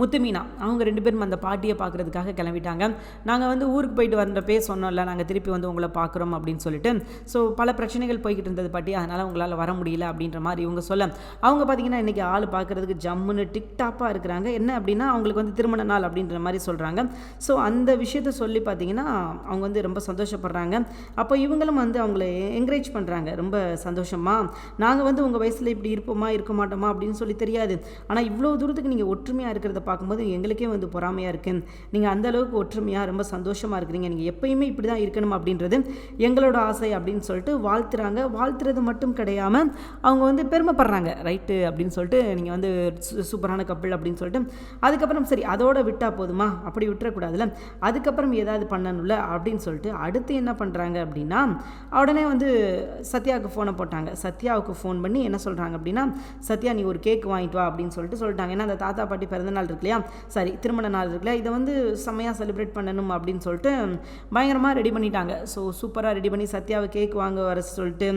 முத்துமீனா அவங்க ரெண்டு பேரும் அந்த பாட்டியை பார்க்குறதுக்காக கிளம்பிட்டாங்க. நாங்கள் வந்து ஊருக்கு போயிட்டு வந்தப்பே சொன்னோம்ல நாங்கள் திருப்பி வந்து உங்களை பார்க்குறோம் அப்படின்னு சொல்லிட்டு. ஸோ பல பிரச்சனைகள் போய்கிட்டு இருந்தது பாட்டி அதனால் உங்களால் வர முடியல அப்படின்ற மாதிரி இவங்க சொல்ல. அவங்க பார்த்தீங்கன்னா இன்றைக்கி ஆள் பார்க்குறதுக்கு ஜம்முன்னு டிக்டாப்பாக இருக்கிறாங்க. என்ன அப்படின்னா அவங்களுக்கு வந்து திருமண நாள் அப்படின்ற மாதிரி சொல்கிறாங்க ஸோ அந்த விஷயத்த சொல்லி பார்த்தீங்கன்னா அவங்க வந்து ரொம்ப சந்தோஷப்படுறாங்க. அப்போ இவங்களும் வந்து அவங்கள என்கரேஜ் பண்ணுறாங்க ரொம்ப சந்தோஷமாக நாங்கள் வந்து உங்கள் வயசில் இப்படி இருப்போமா இருக்க மாட்டோமா அப்படின்னு சொல்லி தெரியாது. ஆனால் இவ்வளோ தூரத்துக்கு நீங்கள் ஒற்றுமையாக இருக்கிறத பார்க்கும்போது எங்களுக்கே வந்து பொறாமையாக இருக்குது நீங்கள் அந்த அளவுக்கு ஒற்றுமையாக ரொம்ப சந்தோஷமாக இருக்கிறீங்க. நீங்கள் எப்பயுமே இப்படி தான் இருக்கணும் அப்படின்றது எங்களோட ஆசை அப்படின்னு சொல்லிட்டு வாழ்த்துறாங்க. வாழ்த்துறது மட்டும் கிடையாமல் அவங்க வந்து பெருமைப்படுறாங்க. ரைட்டு அப்படின்னு சொல்லிட்டு நீங்கள் வந்து சு- சூப்பரான கப்பல் அப்படின்னு சொல்லிட்டு அதுக்கப்புறம் சரி அதோட விட்டால் போதுமா? அப்படி விட்டுறக்கூடாதுல்ல. அதுக்கப்புறம் ஏதாவது பண்ணணும்ல அப்படின்னு சொல்லிட்டு அடுத்து என்ன பண்ணுறாங்க அப்படின்னா உடனே வந்து சத்யாவுக்கு ஃபோனை போட்டாங்க. சத்யாவுக்கு ஃபோன் பண்ணி என்ன சொல்கிறாங்க அப்படின்னா சத்யா நீ ஒரு கேக் வாங்கிட்டு வா அப்படின்னு சொல்லிட்டு சொல்லிட்டாங்க. ஏன்னா அந்த தாத்தா பாட்டி பிறந்தநாள் இருக்கு இல்லையா சாரி திருமண நாள் இருக்குல்ல இதை வந்து செம்மையாக செலிப்ரேட் பண்ணணும் அப்படின்னு சொல்லிட்டு பயங்கரமாக ரெடி பண்ணிட்டாங்க. ஸோ சூப்பராக ரெடி பண்ணி சத்யாவை கேக் வாங்க வர சொல்லிட்டு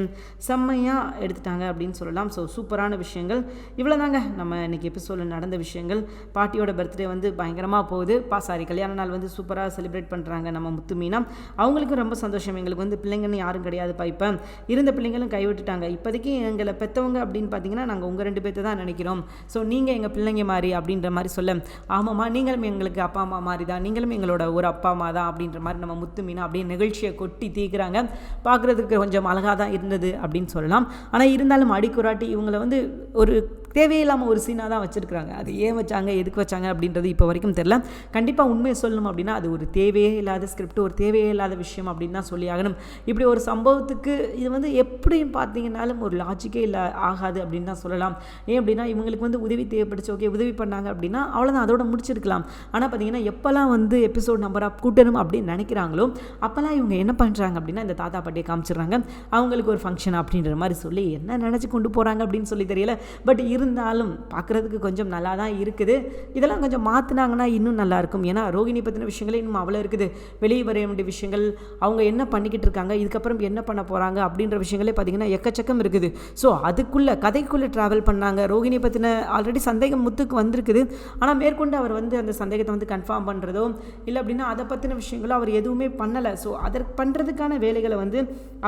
செம்மையாக எடுத்துட்டாங்க அப்படின்னு சொல்லலாம். ஸோ சூப்பரான விஷயங்கள். இவ்வளோ தாங்க நம்ம இன்னைக்கு எபிசோடில் நடந்த விஷயங்கள். பாட்டியோட பர்த்டே வந்து பயங்கரமாக போகுது. பா சாரி கல்யாண நாள் வந்து சூப்பராக செலிப்ரேட் பண்ணுறாங்க நம்ம முத்து மீனா. அவங்களுக்கும் ரொம்ப சந்தோஷம். எங்களுக்கு வந்து பிள்ளைங்கன்னு யாரும் கிடையாதுப்பா இப்போ. இருந்த பிள்ளைங்களும் கைவிட்டுட்டாங்க. இப்போதைக்கு எங்களை பெற்றவங்க அப்படின்னு பார்த்தீங்கன்னா நாங்கள் உங்கள் ரெண்டு பேர்த்த தான் நினைக்கிறோம். ஸோ நீங்கள் எங்கள் பிள்ளைங்க மாதிரி அப்படின்ற மாதிரி சொல்ல ஆமாம்மா நீங்களும் எங்களுக்கு அப்பா அம்மா மாதிரி தான் நீங்களும் எங்களோட ஒரு அப்பா அம்மா தான் அப்படின்ற மாதிரி நம்ம முத்து மீனா அப்படியே நிகழ்ச்சியை கொட்டி தீக்குறாங்க. பார்க்குறதுக்கு கொஞ்சம் அழகாக தான் இருந்தது அப்படின்னு சொல்லலாம். ஆனால் இருந்தாலும் அடிக்குறாட்டி இவங்களை வந்து ஒரு தேவையில்லாமல் ஒரு சீனாக தான் வச்சுருக்குறாங்க. அது ஏன் வச்சாங்க? எதுக்கு வச்சாங்க? அப்படின்றது இப்போ வரைக்கும் தெரில கண்டிப்பாக உண்மையை சொல்லணும் அப்படின்னா அது ஒரு தேவையே இல்லாத ஸ்கிரிப்ட் ஒரு தேவையே இல்லாத விஷயம் அப்படின்னு தான் சொல்லி ஆகணும். இப்படி ஒரு சம்பவத்துக்கு இது வந்து எப்படியும் பார்த்தீங்கன்னாலும் ஒரு லாஜிக்கே இல்லை ஆகாது அப்படின்னு தான் சொல்லலாம். ஏன் அப்படின்னா இவங்களுக்கு வந்து உதவி தேவைப்படுச்சு. ஓகே உதவி பண்ணாங்க அப்படின்னா அவ்வளோதான் அதோட முடிச்சிருக்கலாம். ஆனால் பார்த்தீங்கன்னா எப்போல்லாம் வந்து எபிசோட் நம்பராக கூட்டணும் அப்படின்னு நினைக்கிறாங்களோ அப்போல்லாம் இவங்க என்ன பண்ணுறாங்க அப்படின்னா இந்த தாத்தா பாட்டியை காமிச்சிடுறாங்க. அவங்களுக்கு ஒரு ஃபங்க்ஷன் அப்படின்ற மாதிரி சொல்லி என்ன நினச்சி கொண்டு போகிறாங்க அப்படின்னு சொல்லி தெரியல. பட் இருந்தாலும் பார்க்குறதுக்கு கொஞ்சம் நல்லா தான் இருக்குது. இதெல்லாம் கொஞ்சம் மாற்றினாங்கன்னா இன்னும் நல்லாயிருக்கும். ஏன்னா ரோகிணி பற்றின விஷயங்களே இன்னும் அவ்வளோ இருக்குது. வெளியே வர வேண்டிய விஷயங்கள் அவங்க என்ன பண்ணிக்கிட்டு இருக்காங்க இதுக்கப்புறம் என்ன பண்ண போகிறாங்க அப்படின்ற விஷயங்களே பார்த்தீங்கன்னா எக்கச்சக்கம் இருக்குது. ஸோ அதுக்குள்ளே கதைக்குள்ளே ட்ராவல் பண்ணாங்க. ரோகிணி பற்றின ஆல்ரெடி சந்தேகம் முத்துக்கு வந்திருக்குது. ஆனால் மேற்கொண்டு அவர் வந்து அந்த சந்தேகத்தை வந்து கன்ஃபார்ம் பண்ணுறதோ இல்லை அப்படின்னா அதை பற்றின விஷயங்களோ அவர் எதுவுமே பண்ணலை. ஸோ அதற்கு பண்ணுறதுக்கான வேலைகளை வந்து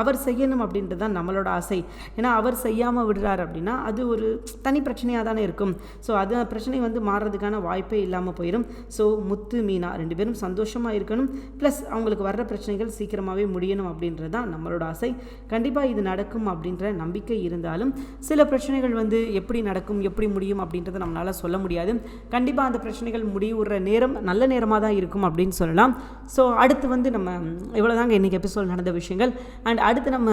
அவர் செய்யணும் அப்படின்றது தான் நம்மளோட ஆசை. ஏன்னா அவர் செய்யாமல் விடுறார் அப்படின்னா அது ஒரு தனி பிரச்சனையாக தானே இருக்கும். ஸோ அது பிரச்சனை வந்து மாறுறதுக்கான வாய்ப்பே இல்லாமல் போயிடும் ஸோ முத்து மீனா ரெண்டு பேரும் சந்தோஷமாக இருக்கணும். ப்ளஸ் அவங்களுக்கு வர்ற பிரச்சனைகள் சீக்கிரமாகவே முடியணும் அப்படின்றது தான் நம்மளோட ஆசை. கண்டிப்பாக இது நடக்கும் அப்படின்ற நம்பிக்கை இருந்தாலும் சில பிரச்சனைகள் வந்து எப்படி நடக்கும் எப்படி முடியும் அப்படின்றத நம்மளால் சொல்ல முடியாது. கண்டிப்பாக அந்த பிரச்சனைகள் முடிவுற நேரம் நல்ல நேரமாக தான் இருக்கும் அப்படின்னு சொல்லலாம். ஸோ அடுத்து வந்து நம்ம இவ்வளோதாங்க இன்றைக்கி எபிசோட் நடந்த விஷயங்கள். அண்ட் அடுத்து நம்ம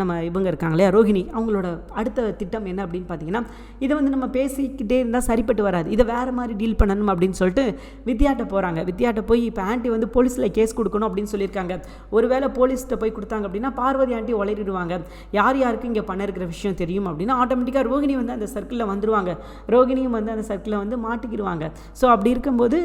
நம்ம இவங்க இருக்காங்க இல்லையா ரோஹிணி அவங்களோட அடுத்த திட்டம் என்ன அப்படின்னு பார்த்தீங்கன்னா இதை வந்து நம்ம பேசிக்கிட்டே இருந்தால் சரிப்பட்டு வராது. இதை வேறு மாதிரி டீல் பண்ணணும் அப்படின்னு சொல்லிட்டு வித்யாட்ட போகிறாங்க வித்யாட்ட போய் இப்போ ஆண்டி வந்து போலீஸில் கேஸ் கொடுக்கணும் அப்படின்னு சொல்லியிருக்காங்க. ஒருவேளை போலீஸ்கிட்ட போய் கொடுத்தாங்க அப்படின்னா பார்வதி ஆண்டி உளறிடுவாங்க. யார் யாருக்கு இங்கே பண்ண இருக்கிற விஷயம் தெரியும் அப்படின்னா ஆட்டோமேட்டிக்காக ரோஹிணி வந்து அந்த சர்க்கிளில் வந்துடுவாங்க ரோகிணியும் வந்து அந்த சர்க்கிளில் வந்து மாட்டிக்கிடுவாங்க ஸோ அப்படி இருக்கும்போது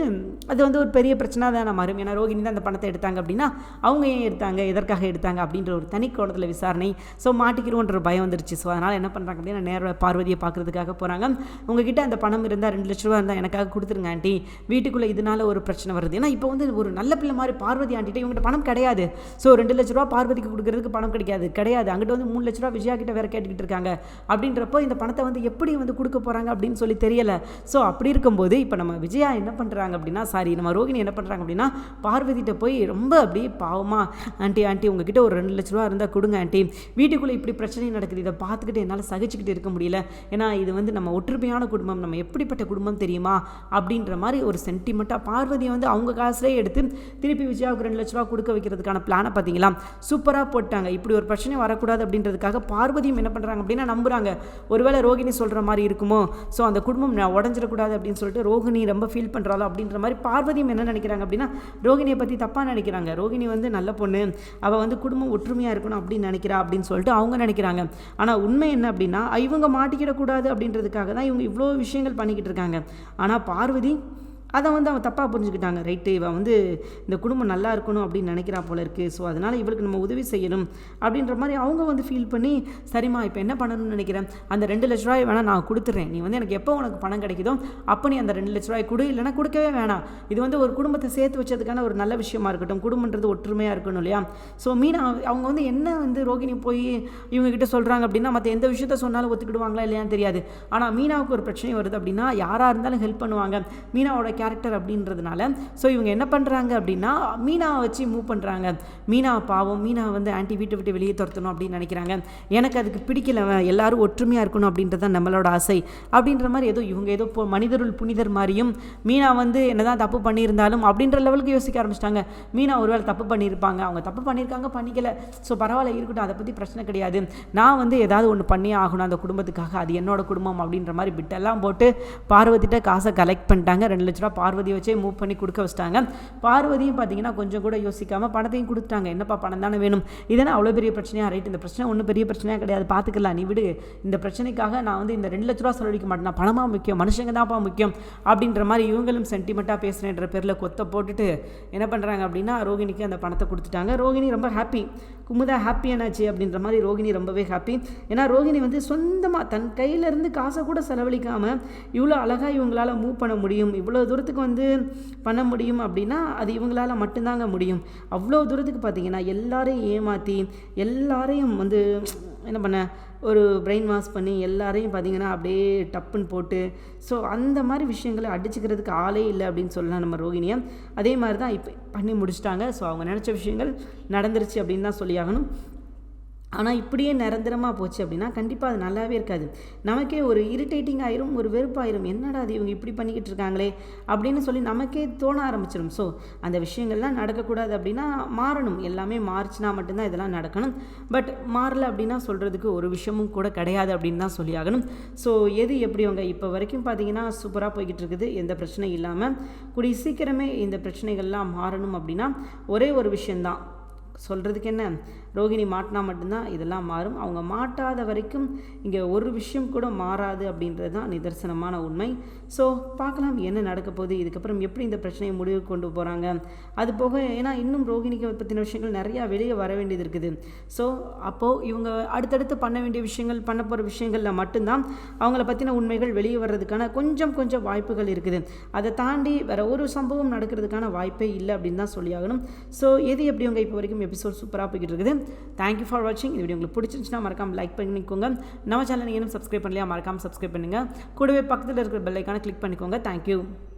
அது வந்து ஒரு பெரிய பிரச்சனை தான் மாறும். ஏன்னா ரோகிணி தான் அந்த பணத்தை எடுத்தாங்க அப்படின்னா அவங்க ஏன் எடுத்தாங்க எதற்காக எடுத்தாங்க அப்படின்ற ஒரு தனி கோணத்தில் விசாரணை ஸோ மாட்டிக்கிறோன்ற பயம் வந்துருச்சு. ஸோ அதனால் என்ன பண்ணுறாங்க அப்படின்னா நேர பார்வதியை பார்க்குறதுக்காக போகிறாங்க உங்ககிட்ட அந்த பணம் இருந்தால் ரெண்டு லட்ச ரூபா இருந்தால் எனக்காக கொடுத்துருங்க ஆண்டி. வீட்டுக்குள்ளே இதனால ஒரு பிரச்சனை வருது. ஏன்னா இப்போ வந்து ஒரு நல்ல பிள்ளை மாதிரி பார்வதி ஆண்டிகிட்ட இவங்ககிட்ட பணம் கிடையாது. ஸோ ரெண்டு லட்ச ரூபா பார்வதிக்கு கொடுக்கறதுக்கு பணம் கிடைக்காது. கிடையாது. அங்கிட்ட வந்து மூணு லட்ச ரூபா விஜயா கிட்ட வேற கேட்டுக்கிட்டு இருக்காங்க. அப்படின்றப்போ இந்த பணத்தை வந்து எப்படி வந்து கொடுக்க போகிறாங்க அப்படின்னு சொல்லி தெரியலை. ஸோ அப்படி இருக்கும்போது இப்போ நம்ம விஜயா என்ன பண்ணுறாங்க அப்படின்னா சாரி நம்ம ரோகிணி என்ன பண்ணுறாங்க அப்படின்னா பார்வதிட்ட போய் ரொம்ப அப்படியே பாவமா ஆண்டி ஆண்டி உங்ககிட்ட ஒரு ரெண்டு லட்ச ரூபா இருந்தால் கொடுங்க ஆண்டி. வீட்டுக்குள்ளே இப்படி பிரச்சனை நடக்குது இதை பார்த்துக்கிட்டு என்னால் சகிச்சுக்கிட்டு இருக்க முடியல. ஏன்னா இது வந்து நம்ம ஒற்றுமையான குடும்பம் நம்ம எப்படிப்பட்ட குடும்பம் தெரியுமா? அப்படின்ற மாதிரி ஒரு சென்டிமெண்ட்டாக பார்வதியை வந்து அவங்க காசுலேயே எடுத்து திருப்பி விஜயாவுக்கு ரெண்டு லட்ச ரூபா கொடுக்க வைக்கிறதுக்கான பிளானை பார்த்தீங்களா? சூப்பராக போட்டாங்க. இப்படி ஒரு பிரச்சனை வரக்கூடாது அப்படின்றதுக்காக பார்வதியும் என்ன பண்ணுறாங்க அப்படின்னா நம்புறாங்க. ஒருவேளை ரோகிணி சொல்கிற மாதிரி இருக்குமோ? ஸோ அந்த குடும்பம் உடஞ்சிடக்கூடாது அப்படின்னு சொல்லிட்டு ரோகிணி ரொம்ப ஃபீல் பண்ணுறாளோ அப்படின்ற மாதிரி பார்வதியும் என்ன நினைக்கிறாங்க அப்படின்னா ரோகிணியை பற்றி தப்பாக நினைக்கிறாங்க. ரோகிணி வந்து நல்ல பொண்ணு. அவள் வந்து குடும்பம் ஒற்றுமையாக இருக்கணும் அப்படின்னு நினைக்கிறா அப்படின்னு சொல்லிட்டு அவங்க நினைக்கிறாங்க. ஆனால் உண்மை என்ன அப்படின்னா இவங்க மாட்டிக்கிடக்கூடாது அப்படின்றதுக்காக தான் இவங்க இவ்வளோ விஷயங்கள் பண்ணிக்கிட்டு இருக்காங்க. ஆனால் பார்வதி அதை வந்து அவன் தப்பாக புரிஞ்சுக்கிட்டாங்க. ரைட்டு இவன் வந்து இந்த குடும்பம் நல்லா இருக்கணும் அப்படின்னு நினைக்கிறா போல இருக்குது ஸோ அதனால் இவளுக்கு நம்ம உதவி செய்யணும். அப்படின்ற மாதிரி அவங்க வந்து ஃபீல் பண்ணி சரிம்மா இப்போ என்ன பண்ணணும்னு நினைக்கிறேன்? அந்த ரெண்டு லட்ச ரூபாய் வேணால் நான் கொடுத்துட்றேன் நீ வந்து எனக்கு எப்போ உனக்கு பணம் கிடைக்குதோ அப்போ நீ அந்த ரெண்டு லட்ச ரூபாய் கொடு. இல்லைனா கொடுக்கவே வேணாம். இது வந்து ஒரு குடும்பத்தை சேர்த்து வச்சதுக்கான ஒரு நல்ல விஷயமா இருக்கட்டும். குடும்பன்றது ஒற்றுமையாக இருக்கணும் இல்லையா? ஸோ மீனா அவங்க வந்து என்ன வந்து ரோகிணி போய் இவங்ககிட்ட சொல்கிறாங்க அப்படின்னா மற்ற எந்த விஷயத்த சொன்னாலும் ஒத்துக்கிடுவாங்களா இல்லையான்னு தெரியாது. ஆனால் மீனாவுக்கு ஒரு பிரச்சனை வருது அப்படின்னா யாராக இருந்தாலும் ஹெல்ப் பண்ணுவாங்க. மீனாவோட கேரக்டர் அப்படின்றதுனால. ஸோ இவங்க என்ன பண்ணுறாங்க அப்படின்னா மீனாவை வச்சு மூவ் பண்ணுறாங்க மீனா பாவம் மீனா வந்து ஆன்டி வீட்டை விட்டு வெளியே துரத்தணும் அப்படின்னு நினைக்கிறாங்க. எனக்கு அதுக்கு பிடிக்கல எல்லாரும் ஒற்றுமையாக இருக்கணும் அப்படின்றது தான் நம்மளோட ஆசை. அப்படின்ற மாதிரி ஏதோ இவங்க ஏதோ மனிதருள் புனிதர் மாதிரியும் மீனா வந்து என்னதான் தப்பு பண்ணியிருந்தாலும் அப்படின்ற லெவலுக்கு யோசிக்க ஆரம்பிச்சிட்டாங்க. மீனா ஒருவேளை தப்பு பண்ணியிருப்பாங்க. அவங்க தப்பு பண்ணியிருக்காங்க பண்ணிக்கல. ஸோ பரவாயில்ல இருக்கட்டும் அதை பற்றி பிரச்சனை கிடையாது. நான் வந்து ஏதாவது ஒன்று பண்ணி ஆகணும் அந்த குடும்பத்துக்காக. அது என்னோட குடும்பம் அப்படின்ற மாதிரி பிட்டெல்லாம் போட்டு பார்வதிட்ட காசை கலெக்ட் பண்ணிட்டாங்க. ரெண்டு லட்ச ரூபா பார்வதி வச்சே மூவ் பண்ணி கொடுக்க வச்சிட்டாங்க. பார்வதியும் பார்த்தீங்கன்னா கொஞ்சம் கூட யோசிக்காமல் பணத்தையும் கொடுத்துட்டாங்க. என்னப்பா பணம் தானே வேணும்? இதனால் அவ்வளோ பெரிய பிரச்சனையாக ரைட் இந்த பிரச்சனை ஒன்றும் பெரிய பிரச்சனையாக கிடையாது. பார்த்துக்கலாம் நீ விடு. இந்த பிரச்சனைக்காக நான் வந்து இந்த ரெண்டு லட்ச ரூபா செலவழிக்க மாட்டேன்? நான் பணமாக முக்கியம்? மனுஷங்க தான்ப்பா முக்கியம். அப்படின்ற மாதிரி இவங்களும் சென்டிமெண்ட்டாக பேசுகிறேன்ற பேரில் கொத்த போட்டுட்டு என்ன பண்ணுறாங்க அப்படின்னா ரோகிணிக்கு அந்த பணத்தை கொடுத்துட்டாங்க. ரோகிணி ரொம்ப ஹாப்பி குமுதா ஹாப்பி என்னாச்சு அப்படின்ற மாதிரி ரோகிணி ரொம்பவே ஹாப்பி ஏன்னா ரோகிணி வந்து சொந்தமாக தன் கையிலேருந்து காசை கூட செலவழிக்காமல் இவ்வளோ அழகாக இவங்களால் மூவ் பண்ண முடியும். இவ்வளோ தூரத்துக்கு வந்து பண்ண முடியும் அப்படின்னா அது இவங்களால் மட்டும்தாங்க முடியும். அவ்வளோ தூரத்துக்கு பார்த்தீங்கன்னா எல்லாரையும் ஏமாற்றி எல்லாரையும் வந்து என்ன பண்ண ஒரு பிரெயின் வாஷ் பண்ணி எல்லாரையும் பார்த்தீங்கன்னா அப்படியே டப்புன்னு போட்டு ஸோ அந்த மாதிரி விஷயங்களை அடிச்சுக்கிறதுக்கு ஆளே இல்லை அப்படின்னு சொல்லலாம் நம்ம ரோகிணியை. அதே மாதிரி தான் இப்போ பண்ணி முடிச்சிட்டாங்க. ஸோ அவங்க நினச்ச விஷயங்கள் நடந்துருச்சு அப்படின்னு தான் சொல்லியாகணும் ஆனால் இப்படியே நிரந்தரமாக போச்சு அப்படின்னா கண்டிப்பாக அது நல்லாவே இருக்காது. நமக்கே ஒரு இரிட்டேட்டிங் ஆயிரும் ஒரு வெறுப்பாயிரும். என்னடா அது இவங்க இப்படி பண்ணிக்கிட்டு இருக்காங்களே அப்படின்னு சொல்லி நமக்கே தோண ஆரம்பிச்சிடும் ஸோ அந்த விஷயங்கள்லாம் நடக்கக்கூடாது அப்படின்னா மாறணும். எல்லாமே மாறிச்சுனா மட்டும்தான் இதெல்லாம் நடக்கணும். பட் மாறல அப்படின்னா சொல்கிறதுக்கு ஒரு விஷயமும் கூட கிடையாது அப்படின்னு தான் சொல்லி ஆகணும். ஸோ எது எப்படி அவங்க இப்போ வரைக்கும் பார்த்தீங்கன்னா சூப்பராக போய்கிட்டு இருக்குது எந்த பிரச்சனையும் இல்லாமல் கூடிய சீக்கிரமே இந்த பிரச்சனைகள்லாம் மாறணும் அப்படின்னா ஒரே ஒரு விஷயந்தான் சொல்கிறதுக்கு என்ன? ரோகிணி மாட்டினா மட்டும்தான் இதெல்லாம் மாறும். அவங்க மாட்டாத வரைக்கும் இங்கே ஒரு விஷயம் கூட மாறாது அப்படின்றது தான் நிதர்சனமான உண்மை. ஸோ பார்க்கலாம் என்ன நடக்க போகுது. இதுக்கப்புறம் எப்படி இந்த பிரச்சனையை முடிவு கொண்டு போகிறாங்க அது போக ஏன்னா இன்னும் ரோகிணிக்கு பற்றின விஷயங்கள் நிறையா வெளியே வர வேண்டியது இருக்குது. ஸோ அப்போது இவங்க அடுத்தடுத்து பண்ண வேண்டிய விஷயங்கள் பண்ண போகிற விஷயங்களில் மட்டும்தான் அவங்கள பற்றின உண்மைகள் வெளியே வர்றதுக்கான கொஞ்சம் கொஞ்சம் வாய்ப்புகள் இருக்குது. அதை தாண்டி வேறு ஒரு சம்பவம் நடக்கிறதுக்கான வாய்ப்பே இல்லை அப்படின்னு தான் சொல்லியாகணும். ஸோ எது எப்படி அவங்க இப்போ வரைக்கும் எபிசோட் சூப்பராக போய்கிட்டு இருக்குது தேங்க்யூ ஃபார் வாட்சிங் இந்த வீடியோ உங்களுக்கு பிடிச்சிருந்துச்சுன்னா மறக்காம லைக் பண்ணிக்கோங்க. நம்ம சேனல் நீங்கள் இன்னும் சப்ஸ்கிரைப் பண்ணலையா மறக்காமல் சப்ஸ்கிரைப் பண்ணுங்கள் கூடவே பக்கத்தில் இருக்கிற பெல்லைக்கான கிளிக் பண்ணிக்கோங்க. தேங்க்யூ